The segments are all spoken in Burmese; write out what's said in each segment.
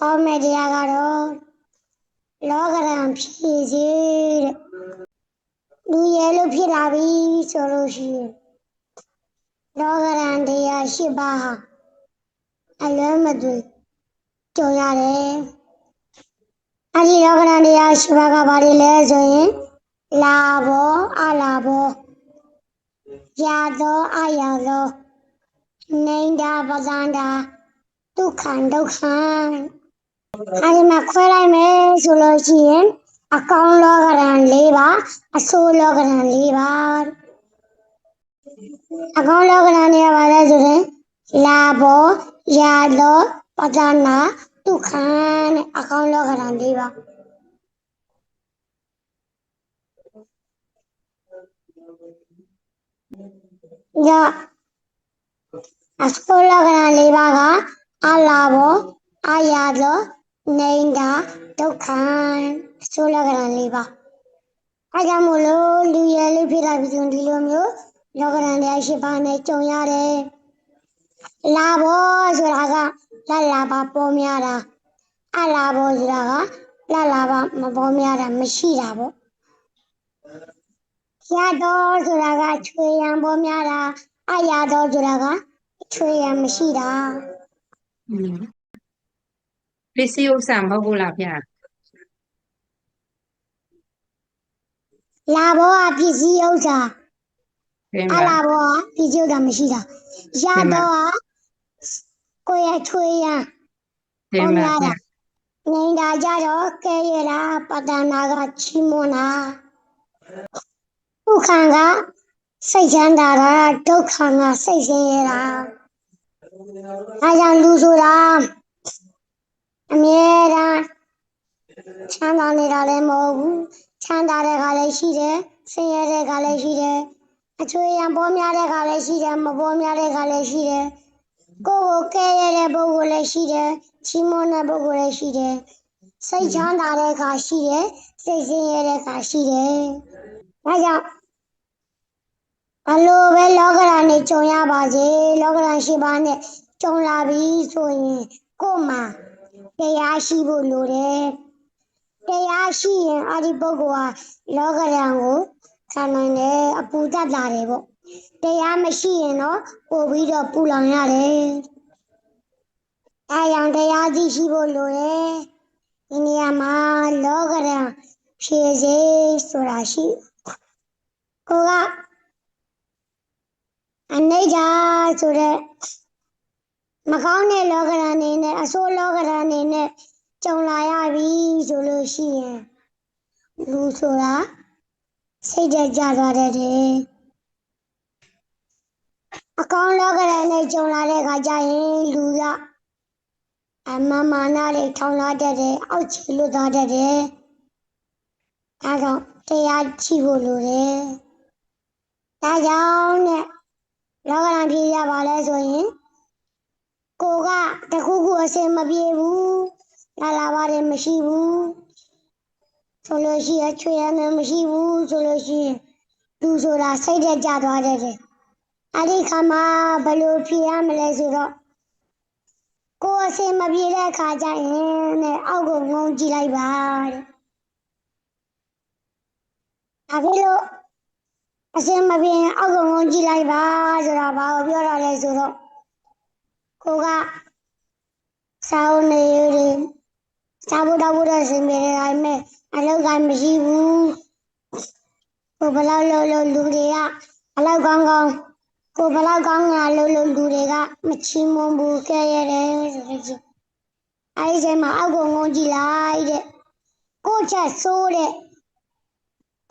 ဟောမယ့်တရားကတော့လောကရန်ဖြည့်စေတဲ့လူရဲလို့ဖြစ်လာပြီဆိုလို့ရှိရင်လောကရန်တရား၈ပါးဟာအလွဲမသွေကြုံရတယ်အဲ့ဒီလောကရန်တရား၈ပါးကဘာတွေလဲဆိုရင်လာဘောအလာဘောရာသောအရာသောနေတာပဇန္တာဒုက္ခံဒုက္ခံ အဲဒီမှာခွဲလိုက်မယ်ဆိုလို့ရှိရင်အကောင်လောကရန်၄ပါးအဆိုးလောကရန်၄ပါးအကောင်လောကရ န်တွေကပါလဲဆိုရင်လာဘောရာလောပဒနာဒုက္ခံတဲ့အကောင်လောကရန်၄ပါးညအဆိုးလောကရန်၄ပါးကအလာဘောအာရသောနေတာဒုက္ခဆိုလကရန်လေးပါအဲကြောင့်မို့လို့လူရယ်လေးဖြစ်လာပြီဆိုရင်ဒီလိုမျိုးလောကရန်တရားရှိပါနဲ့ကြုံရတယ်လာဘောဆိုတာကလက်လာပါပေါ်များတာအလာဘောဆိုတာကလက်လာပါမပေါ်များတာမရှိတာပေါ့ရတော့ဆိုတာကချွေရန်ပေါ်များတာအရတော့ဆိုတာကချွေရန်မရှိတာอืม ပစ္စည်းဥစ္စာမဟုတ်ဘူးလားဗျာလာဘောကပစ္စည်းဥစ္စာတင်အပါလာဘောကပစ္စည်းဥစ္စာမရှိတာရတင်ပါတော့ကကိုယ့်ရဲ့ချွေရန်တင်ပါဗျာနေတာကြတော့ကဲရတာပတ္တနာကချီးမွမ်းတာဒုက္ခံကစိတ်ချမ်းသာတာဒုက္ခံကစိတ်ဆင်းရဲတာအဲကြောင့်လူဆိုတာ အမြဲတမ်းချမ်းသာနေတာလည်းမဟုတ်ဘူးချမ်းသာတဲ့ခါလည်းရှိတယ်ဆင်းရဲတဲ့ခါလည်းရှိတယ်အချွေရံပေါ်များတဲ့ခါလည်းရှိတယ်မပေါ်များတဲ့ခါလည်းရှိတယ်ကိုယ့်ကိုကဲရတဲ့ပုဂ္ဂိုလ်လည်းရှိတယ်ချီးမွမ်းတဲ့ပုဂ္ဂိုလ်လည်းရှိတယ်စိတ်ချမ်းသာတဲ့အခါရှိတယ်စိတ်ဆင်းရဲတဲ့အခါရှိတယ်ဒါကြောင့်အလိုပဲလောကရန်နဲ့ကြုံရပါစေလောကရန်ရှိပါနဲ့ကြုံလာပြီဆိုရင်ကိုယ်မှာ တရားရှိဖို့လိုတယ်တရားရှိရင်အဲ့ဒီပုဂ္ဂိုလ်ဟာလောကရန်ကိုခံနိုင်တယ်အပူတတ်လာတယ်ပေါ့တရားမရှိရင်တော့ပို့ပြီးတော့ပူလောင်ရတယ်အာယံတရားသိရှိဖို့လိုတယ်။ဒီနေရာမှာလောကရန်ဖြည့်စေဆိုတာရှိကိုကအနိဋ္ဌာဆိုတဲ့ မကောင်းတဲ့လောကရန်နေနဲ့အဆိုးလောကရန်နေနဲ့ကြုံလာရပြီဆိုလို့ရှိရင်လူဆိုတာစိတ်ကြကြသွားတယ်တဲ့။အကောင်းလောကရန်နဲ့ကြုံလာတဲ့အခါကျရင်လူကအမမာနာတွေထောင်လာတတ်တယ်အောက်ခြေလွတ်သွားတတ်တယ်ဒါကြောင့်တရားကြည့်ဖို့လိုတယ်ဒါကြောင့်နဲ့လောကရန်ပြည်ရပါလဲဆိုရင် ကိုကတခုခုအစင်မပြေဘူးလာလာပါတယ်မရှိဘူးဆိုလို့ရှိရင်ချွေရမယ်မရှိဘူးဆိုလို့ရှိရင်သူဆိုတာစိတ်တက်ကြသွားတတ်တယ်အဲ့ဒီခါမှာဘယ်လိုဖြေရမလဲဆိုတော့ကိုယ်အစင်မပြေတဲ့အခါကျရင်တဲ့အောက်ကိုငုံကြည့်လိုက်ပါတဲ့။ဒါဖြစ်လို့အစင်မပြေရင်အောက်ကိုငုံကြည့်လိုက်ပါဆိုတာဘာကိုပြောတာလဲဆိုတော့ ကိုကစာအုပ်နေရည်စာဖို့တော့ဖို့တော့စင်ပြေတယ်ဒါပေမဲ့အလောက်ကမရှိဘူး။ကိုဘယ်လောက်လို့လို့လူတွေကအလောက်ကောင်းကောင်းကိုဘယ်လောက်ကောင်းငါလို့လို့လူတွေကမချီးမွမ်းဘူးကဲရတယ်ဆိုတဲ့ချင်းအဲဒီချိန်မှာအောက်ကိုငုံကြည့်လိုက်တဲ့ကိုချက်ဆိုးတဲ့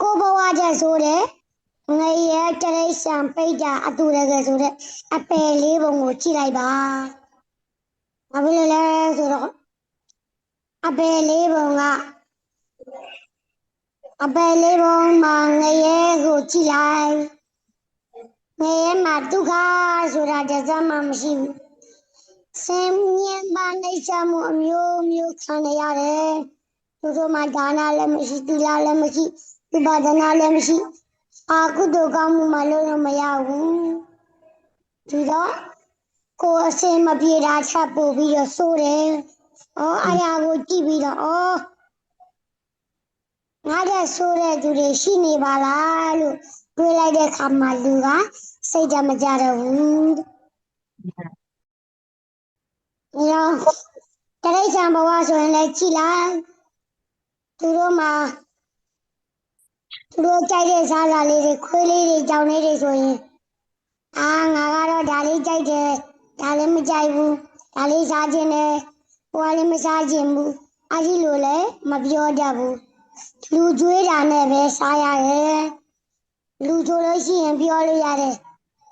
ကိုဘဝချက်ဆိုးတဲ့ ငရဲတရိษံပိတ်တာအတူတကယ်ဆိုတဲ့အပယ်လေးပုံကိုကြည့်လိုက်ပါဘာဖြစ်လို့လဲဆိုတော့အပယ်လေးပုံကအပယ်လေးပုံမှာငရဲကိုကြည့်လိုက်ငရဲမှာဒုက္ခဆိုတာတစ်စက်မှမရှိဘူးဆင်းရဲပါနေချမှုအမျိုးမျိုးခံရရတယ်သူတို့မှာဒါနလည်းမရှိသီလလည်းမရှိဥပဒနာလည်းမရှိ အာကုသိုလ်ကောင်းမှုမှလို့လို့မရဘူးဒီတော့ကိုယ်အစင်မပြေတာချက်ပို့ပြီးတော့စိုးတယ်ဩအားရကိုကြည့်ပြီးတော့ဩငါတဲ့ဆိုးတဲ့သူတွေရှိနေပါလားလို့တွေးလိုက်တဲ့အခါမှာလူကစိတ်ဓာတ်မကြတော့ဘူး။ညောတရိစ္ဆာန်ဘဝဆိုရင်လည်းကြည်လိုက်သူတို့မှာ သူတို့ကြိုက်တဲ့စားစာလေးတွေခွေးလေးတွေကြောင်လေးတွေဆိုရင်အာငါကတော့ဒါလေးကြိုက်တယ်ဒါလေးမကြိုက်ဘူးဒါလေးစားခြင်းတယ်ဟိုကလေးမစားခြင်းဘူးအကြီးလိုလည်းမပြောတတ်ဘူးလူကျွေးတာနဲ့ပဲစားရတယ်လူဆိုလို့ရှိရင်ပြောလို့ရတယ်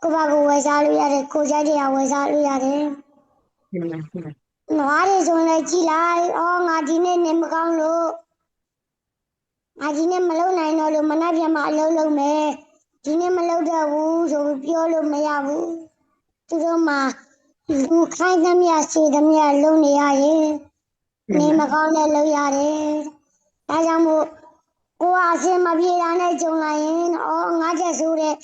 ကိုယ့်ဘာကိုယ်ဝယ်စားလို့ရတယ်ကိုယ်ကြိုက်တဲ့ဟာဝယ်စားလို့ရတယ်ဒီမှာဒီမှာနွားတွေဆိုရင်လည်းကြည်လိုက်အော်ငါဒီနေ့နေမကောင်းလို့ ငါဒီနေ့မလုံနိုင်တော့လို့မနှက်ပြန်မှအလုပ်လုပ်မယ်ဒီနေ့မလုပ်တော့ဘူးဆိုပြီးပြောလို့မရဘူးသူတို့မှလူခိုင်းသမျှစေသမျှလုံနေရရင်နေမကောင်းတဲ့လုပ်ရတယ်ဒါကြောင့်မို့ကိုယ်အစင်မပြေတာနဲ့ကြုံလာရင်အော်ငါတက်ဆိုးတဲ့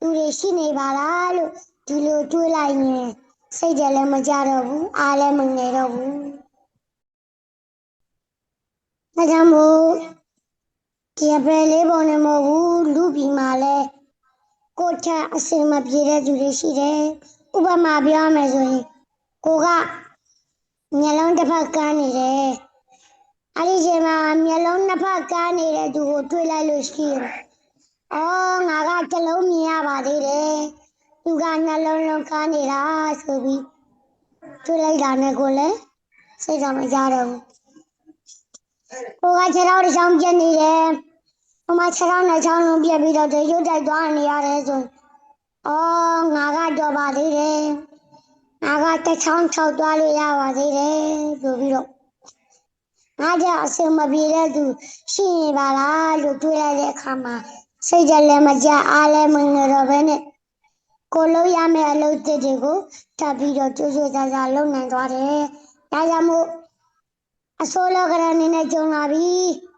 လူတွေရှိနေပါလားလို့ဒီလိုတွေးလိုက်ရင်စိတ်တယ်လည်းမကြတော့ဘူးအားလည်းမငယ်တော့ဘူးဒါကြောင့်မို့ ဒီအပယ်လေးပုံနဲ့မဟုတ်ဘူးလူပြည်မှာလည်းကိုယ်ထက်အစင်မပြေတဲ့သူတွေရှိတယ်ဥပမာပြောရမယ်ဆိုရင်ကိုကမျက်လုံးတစ်ဖက်ကန်းနေတယ်အဲ့ဒီချိန်မှာမျက်လုံးနှစ်ဖက်ကန်းနေတဲ့သူကိုတွေ့လိုက်လို့ရှိရင်အော်ငါကတစ်လုံးမြင်ရပါသေးတယ်သူကနှလုံးလုံးကန်းနေတာဆိုပြီးတွေ့လိုက်တာနဲ့ကိုလည်းစိတ်ကမကြတော့ဘူး ကိုကခြေထောက်တစ်ချောင်းပြက်နေတယ်ဟိုမှာခြေထောက်နှစ်ချောင်းလုံးပြက်ပြီးတော့တရွတ်တိုက်သွားနေရတယ်ဆိုရင်အော်ငါကတော့ပါသေးတယ်ငါကတစ်ချောင်းထောက်သွားလို့ရပါသေးတယ်ဆိုပြီးတော့ငါကြအစင်မပြေတဲ့သူရှိနေပါလားလို့တွေးလိုက်တဲ့အခါမှာစိတ်ကြလည်းမကြအားလည်းမငယ်တော့ဘဲနဲ့ကိုလုံးရမယ့်အလုပ်တစ်တွေကိုထပ်ပြီးတော့ကြိုးကြိုးစားစားလုပ်နိုင်သွားတယ်။ဒါကြောင့်မို့ အစိုးလောကရအနေနဲ့ကြုံလာပြီ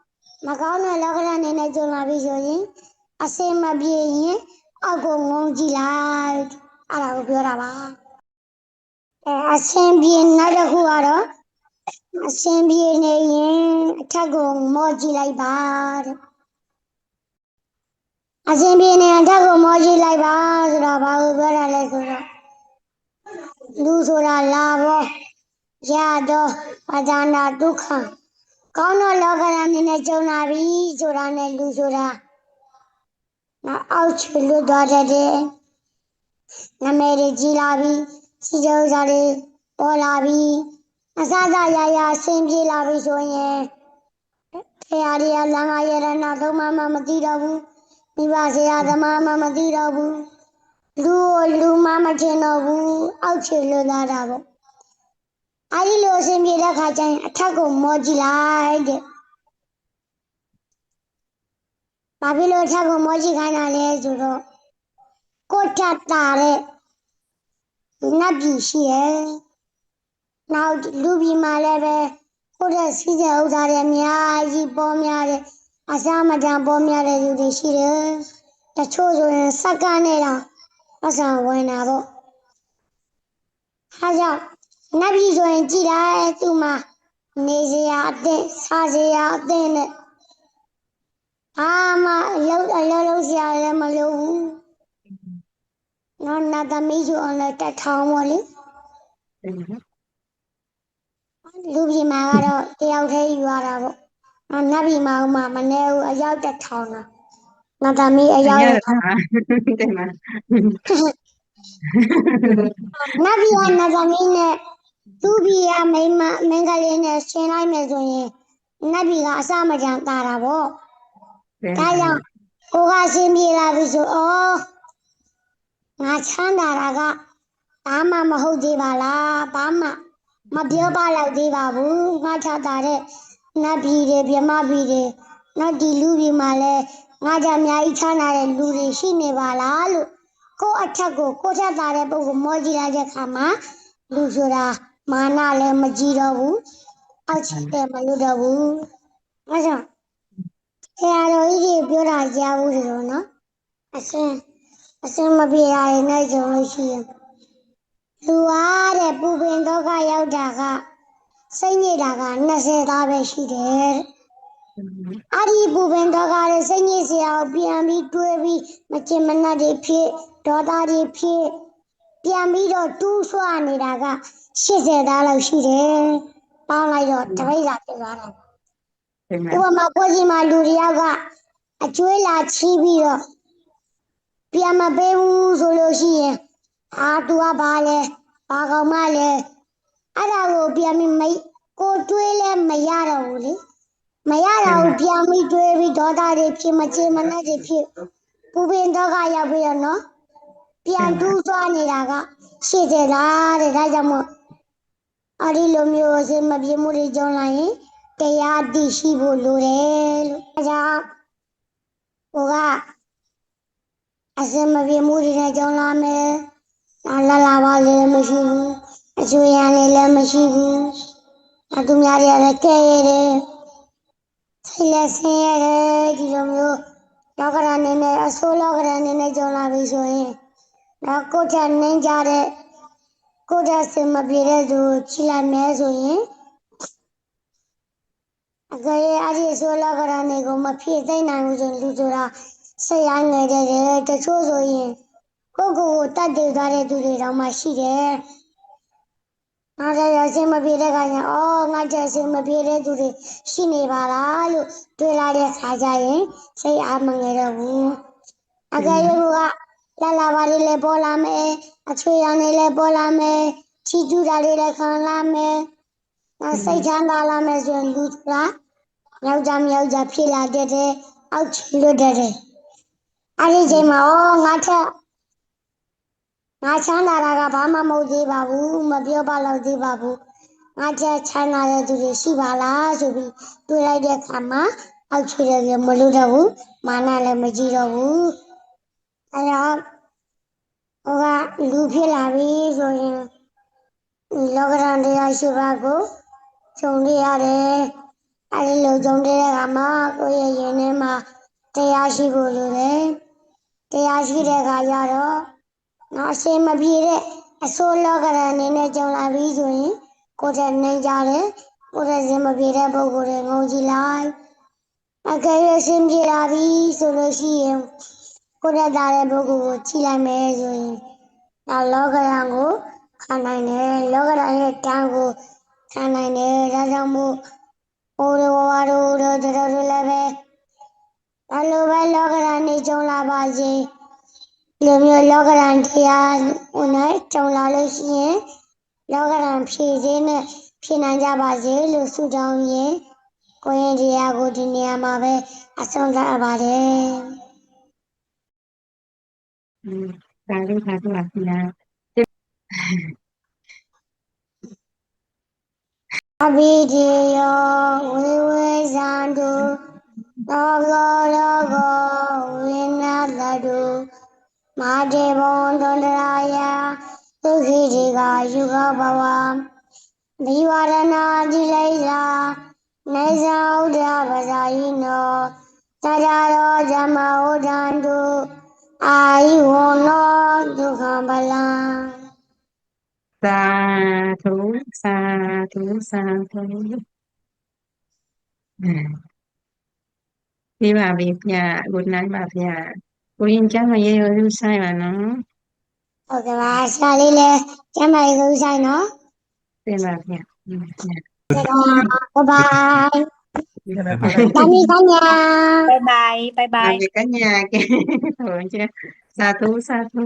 ။မကောင်းတဲ့လောကရအနေနဲ့ကြုံလာပြီဆိုရင်အစင်မပြေရင်အောက်ကိုငုံကြည့်လိုက်။အဲ့ဒါကိုပြောတာပါ။အဲအစင်ပြေနောက်တစ်ခုကတော့အစင်ပြေနေရင်အထက်ကိုမော့ကြည့်လိုက်ပါတဲ့။အစဉ်ပြေနေအထက်ကိုမောကြည့်လိုက်ပါဆိုတော့ဘာကိုပြောတာလဲဆိုတော့လူဆိုတာလာဘော ရတော့ပဒနာဒုက္ခကောင်းတော့လောကရန်နေနဲ့ကြုံလာပြီဆိုတာနဲ့လူဆိုတာနောက်အောက်ချွေလွတ်သွားတတ်တယ်နမဲတွေကြီးလာပြီစီကြဥစားတွေပေါ်လာပြီအစစရရအစဉ်ပြေလာပြီဆိုရင်တရားတွေကလမ်းကရရနာသုံးမမမသိတော့ဘူးမိဘဆရာသမားမှမသိတော့ဘူးလူကိုလူမှမထင်တော့ဘူးအောက်ခြေလွတ်လာတာပေါ့ အဲဒီလိုအစဉ်ပြေတဲ့ခါကျရင်အထက်ကိုမောကြည့်လိုက်တဲ့ဘာဖြစ်လို့အထက်ကိုမောကြည့်ခိုင်းတာလဲဆိုတော့ကိုယ်ထပ်တာတဲ့နတ်ပြည်ရှိရဲ့နောက်လူပြည်မှာလည်းပဲကိုယ်ထက်စီးတဲ့ဥစ္စာတွေအများကြီးပေါ်များတယ်အစားမတန်ပေါ်များတဲ့လူတွေရှိတယ်။တချို့ဆိုရင်စက္ကန့်နဲ့တော့အစားဝင်တာပေါ့။ဟာကြောင့် နတ်ပြည်ဆိုရင်ကြည်လိုက်သူ့မှာနေစရာအသင့်စားစရာအသင့်နဲ့အာမအလုံးအလုံးလုံးစရာလည်းမလိုဘူး။နော်နတ်သမီးဆိုအောင်လည်းတက်ထောင်းပေါ့လေဒီမှာ။လူပြည်မှာကတော့တယောက်တည်းယူရတာပေါ့။နော်နတ်ပြည်မှာဥမာမနေဘူးအယောက်တက်ထောင်းတာ။နတ်သမီးအယောက်ရတက်တာဒီမှာနတ်ပြည်ကနတ်သမီးနဲ့ သူ့ပြည်ကမိန်းမမင်းကလေးနဲ့ရှင်းလိုက်မယ်ဆိုရင်နတ်ပြည်ကအစမကြံတာတာပေါ့ဒါကြောင့်ကိုကရှင်းပြေလာပြီဆိုဩငါချမ်းသာတာကဘာမှမဟုတ်သေးပါလားဘာမှမပြောပါလိုက်သေးပါဘူးငါချတာတဲ့နတ်ပြည်တွေမြမပြည်တွေနောက်ဒီလူပြည်မှာလဲငါကြအများကြီးချမ်းသာတဲ့လူတွေရှိနေပါလားလို့ကိုယ့်အထက်ကိုကိုယ့်ထက်သားတဲ့ပုံကိုမောကြည့်လိုက်တဲ့အခါမှာလူဆိုတာ မာနလည်းမကြည့်တော့ဘူးအောက်ချစ်တယ်မလို့တော့ဘူးအဲကြောင့်ဆရာတော်ကြီးတွေပြောတာကြားဘူးဒီလိုနော်အစင်အစင်မပြေရရင်လည်းကြုံလို့ရှိရင်လူအားတဲ့ပူပင်ဒုက္ခရောက်တာကစိတ်ညစ်တာက20သားပဲရှိတယ်တဲ့အဲ့ဒီပူပင်တော့ကလည်းစိတ်ညစ်စရာကိုပြန်ပြီးတွေးပြီးမချင်မနှက်တွေဖြစ်ဒေါသတွေဖြစ် ပြန်ပြီးတော့တူးဆွနေတာက80သားလောက်ရှိတယ်ပေါင်းလိုက်တော့တပိတ်လာဖြစ်သွားတာတင်ပါဥပမာကိုကြီးမှာလူတစ်ယောက်ကအကျွေးလာချီးပြီးတော့ပြန်မပေးဘူးဆိုလို့ရှိရင်အာသူကဘာလဲဘာကောင်မလဲအဲ့ဒါကိုပြန်ပြီးမကိုတွေးလဲမရတော့ဘူးလေမရတော့ဘူးပြန်ပြီးတွေးပြီးဒေါသတွေဖြစ်မချင်မနှက်တွေဖြစ်ပူပင်တော့ကရောက်ပြီးတော့နော် ပြန်တူးသွားနေတာကရှိတယ်လားတဲ့ဒါကြောင့်မို့အဲ့ဒီလိုမျိုးအစမပြေမှုတွေကြောင်းလာရင်တရားတည်ရှိဖို့လိုတယ်လို့အဲဒါကြောင့်ဟိုကအစင်မပြေမှုတွေနဲ့ကြောင်းလာမယ်။လာလာလာပါလေမရှိဘူး။အကျွေးရန်လေးလည်းမရှိဘူး။အသူများတွေလည်းကဲရတယ်။ဆိတ်လည်းဆင်းရတယ်ဒီလိုမျိုးလောကရန်နေနဲ့အဆိုးလောကရန်နေနဲ့ကြောင်းလာပြီဆိုရင် တော့ကိုယ်ထက်နှင်းကြတဲ့ကိုယ်ထက်စင်မပြေတဲ့သူကိုချိလိုက်မယ်ဆိုရင်အကယ်၍အဲ့ဒီဆိုလာကရနေကိုမဖြစ်သိမ့်နိုင်ဘူးဆိုရင်လူဆိုတာဆက်ရိုင်းနေတယ်တဲ့တချို့ဆိုရင်ကိုယ့်ကိုယ်ကိုတတ်တည်သွားတဲ့သူတွေတောင်မှရှိတယ်။အားရရစင်မပြေတဲ့ခါကျအော်ငါကြစင်မပြေတဲ့သူတွေရှိနေပါလားလို့တွေ့လာတဲ့ခါကျရင်စိတ်အားမငယ်တော့ဘူး။အကယ်၍က လာလာပါလေးလည်းပေါ်လာမယ်အချွေရံလေးလည်းပေါ်လာမယ်ချီကျူတာလေးလည်းခံလာမယ်။နောက်စိတ်ချမ်းသာလာမယ်ဆိုရင်လူကယောက်ျားမယောက်ျားဖြစ်လာတတ်တယ်အောက်ချီလွတ်တတ်တယ်အဲ့ဒီချိန်မှာဩငါထက်ငါချမ်းသာတာကဘာမှမဟုတ်သေးပါဘူးမပြောပါတော့သေးပါဘူးငါထက်ချမ်းသာတဲ့သူတွေရှိပါလားဆိုပြီးတွေးလိုက်တဲ့အခါမှာအောက်ချီတယ်မလို့တော့ဘူးမာနလည်းမကြည့်တော့ဘူး အဲ့တော့ဟိုကလူဖြစ်လာပြီဆိုရင်ဒီလောကရန်တရားရှိပါကိုခြုံရရတယ်အဲဒီလိုကြုံတဲ့အခါမှာကိုယ့်ရဲ့ရင်ထဲမှာတရားရှိဖို့လိုတယ်။တရားရှိတဲ့အခါကျတော့နော်အစင်မပြေတဲ့အဆိုးလောကရန်အနေနဲ့ကြုံလာပြီးဆိုရင်ကိုယ်တည်းနေကြတယ်။ကိုယ်တည်းစင်မပြေတဲ့ပုဂ္ဂိုလ်တွေငုံကြည့်လိုက်။အကယ်၍အစင်ပြေလာပြီဆိုလို့ရှိရင် ကိုယ်တည်းသားတဲ့ပုဂ္ဂိုလ်ကိုကြည့်လိုက်မယ်ဆိုရင်ဒါလောကရန်ကိုခံနိုင်တယ်။လောကရန်ရဲ့တန်းကိုခံနိုင်တယ်။ဒါကြောင့်မို့ဟိုလိုဝါတို့တို့တို့တို့လည်းပဲအလိုပဲလောကရန်နေကြုံလာပါစေလူမျိုးလောကရန်တရားဝင်နဲ့ကြုံလာလို့ရှိရင်လောကရန်ဖြည့်စည်းနဲ့ဖြည့်နိုင်ကြပါစေလို့ဆုတောင်းရင်ကိုရင်တရားကိုဒီနေရာမှာပဲအဆုံးသတ်ပါတယ်อืม ဒါလေးခါတော့ပါဗျာအဘိဓိယောဝိဝေဇန္တုသောကောရောကောဝိနာသတုမာတေဘဝန္တန္တရာယဒုက္ခိတိကယုဂဘဝမိဝရဏတိလိလာနေဇာဥဒ္ဓပဇာယိနောသတ္တရောဇမဝဒ္ဒန္တု Ayuno Dukhabala. Sa thú, sa thú, sa thú. Đi bà việc nhà, good night bà nhà. Cô yên chắc mà dây hơi sai bà nó. Ok bà, sa đi lên, chắc mà dây hơi sai nó. Đi bà nhà. Bye bye. Kami kanya. Bye bye. Bye bye. Kami kanya. Satu satu.